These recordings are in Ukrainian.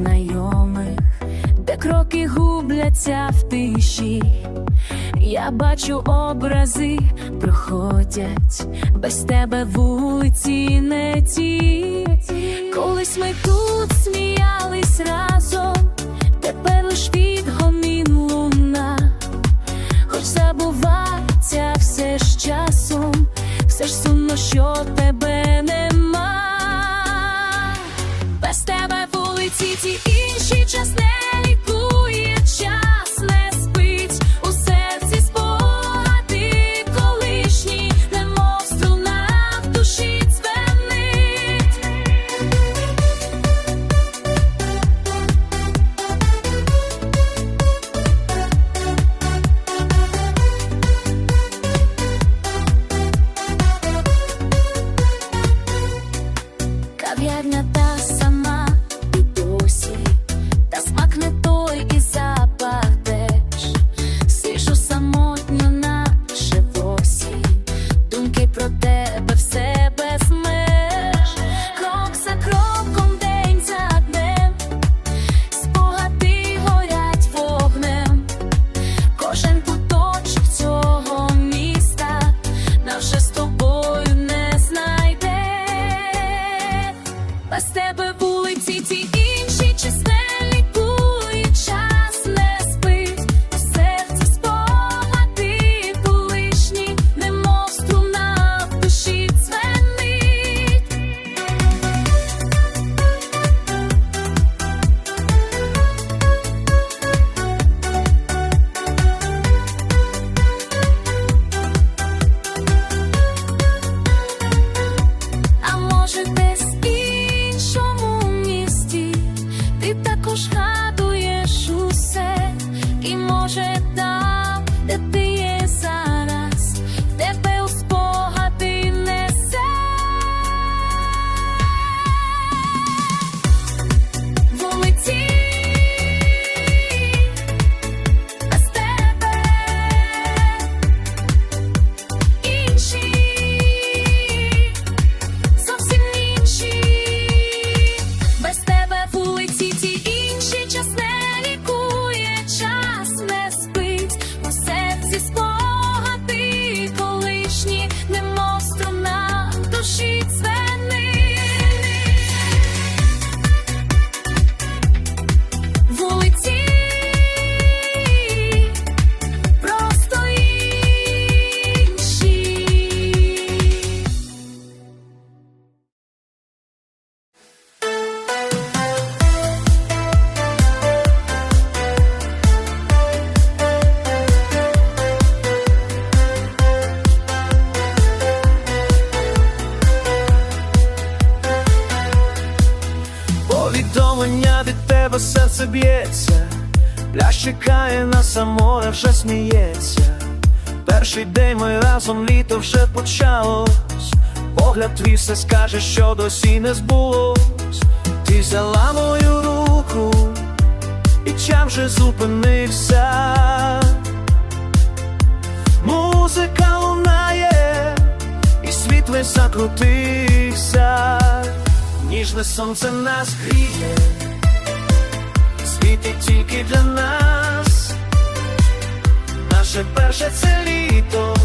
незнайомих, де кроки губляться в тиші. Я бачу образи проходять, без тебе вулиці не ті. Колись ми тут сміялись разом, тепер лиш відгомін Без тебе вулиці ті і може Повідомлення від тебе серце б'ється, пляж чекає нас, а вже сміється. Перший день ми разом літо вже почалось. Погляд твій все скаже, що досі не збулось. Ти взяла мою руку, і час вже зупинився. Музика лунає, і світ весь закрутився. Ніжне сонце нас гріє, світить тільки для нас, наше перше це літо,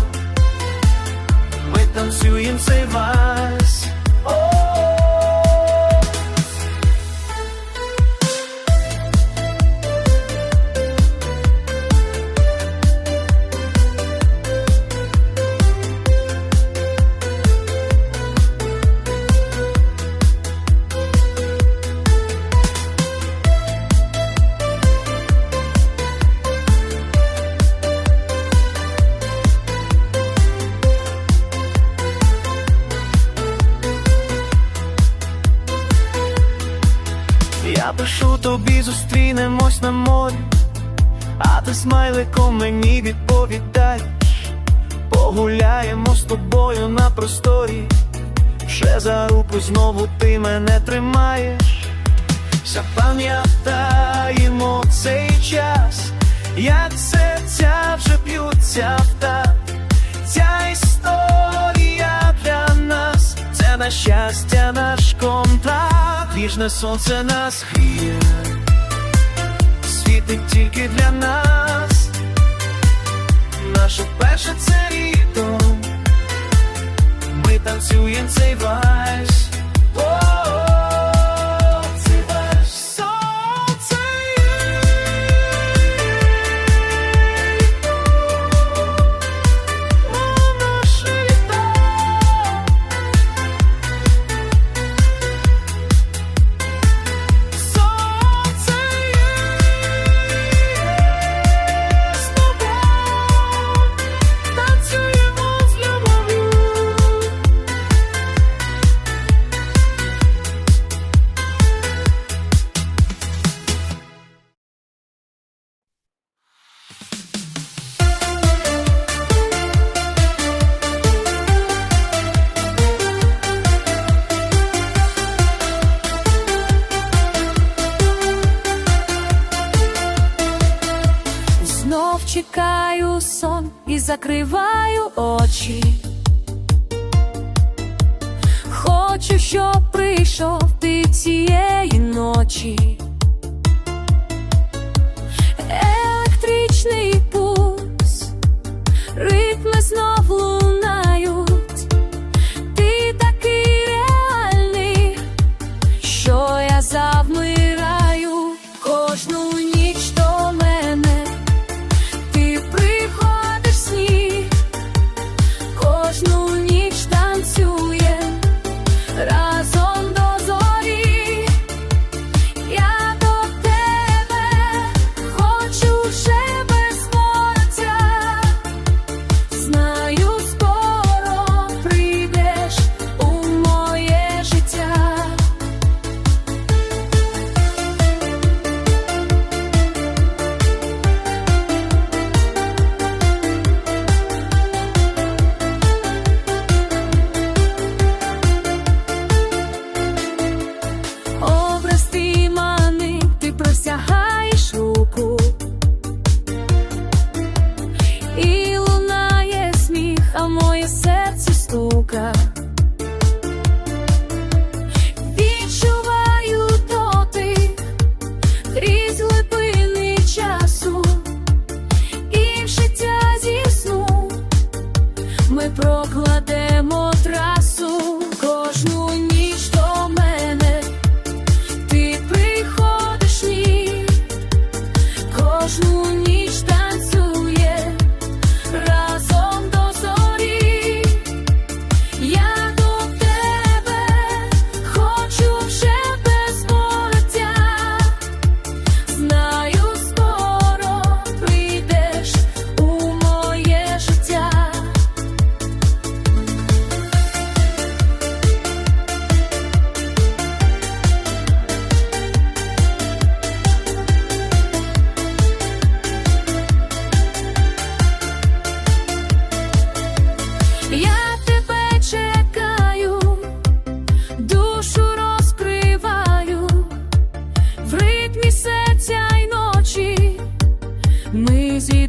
ми танцюємо цей вальс. Я пишу тобі, зустрінемось на морі, а ти смайликом мені відповідаєш. Погуляємо з тобою на просторі, вже за руку знову ти мене тримаєш. Запам'ятаємо цей час, як серця вже б'ються в так. Ця історія на щастя, наш контракт. ніжне сонце нас гріє, світить тільки для нас, наше перше це літо, ми танцюємо цей вальс. Закриваю очі. Хочу, щоб прийшов ти цієї ночі. прокладемо трасу кожну ні. easy